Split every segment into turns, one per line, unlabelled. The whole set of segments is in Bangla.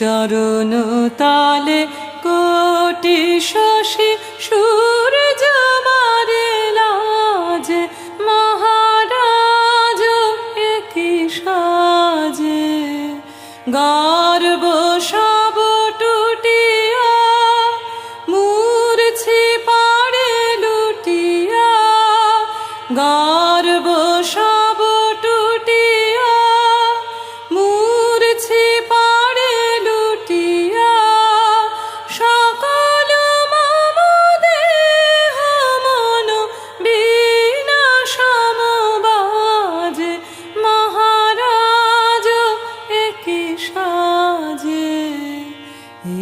চরণ তালে কোটি শশী সূর্য মারে লাজে, মহারাজ একই সাজে। গর্ব সব টুটিয়া, মূর্ছি পাড়ে লুটিয়া, গর্ব সব সাজে,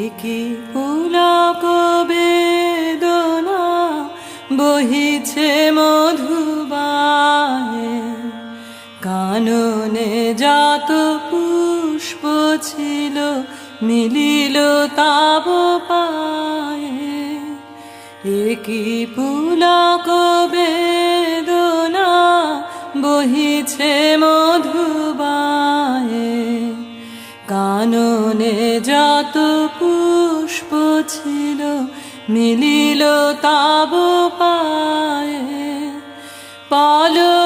একই পুলক বেদনা বহিছে মধুবায়ে কাননে যত পুষ্প ছিল, মিলিল তাব পায়ে। একই পুলক বেদনা বহিছে মধুবায়ে যত পুষ্প ছিল মিলিল তাব পায়ে। পলক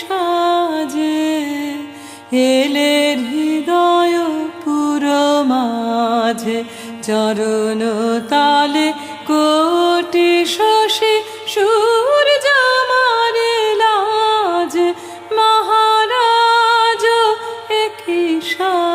সাজে এলে হৃদয় পুরো মাঝে, চরণ তালে কোটি শশী সুর মারে লাজ। মহারাজ একই সাজ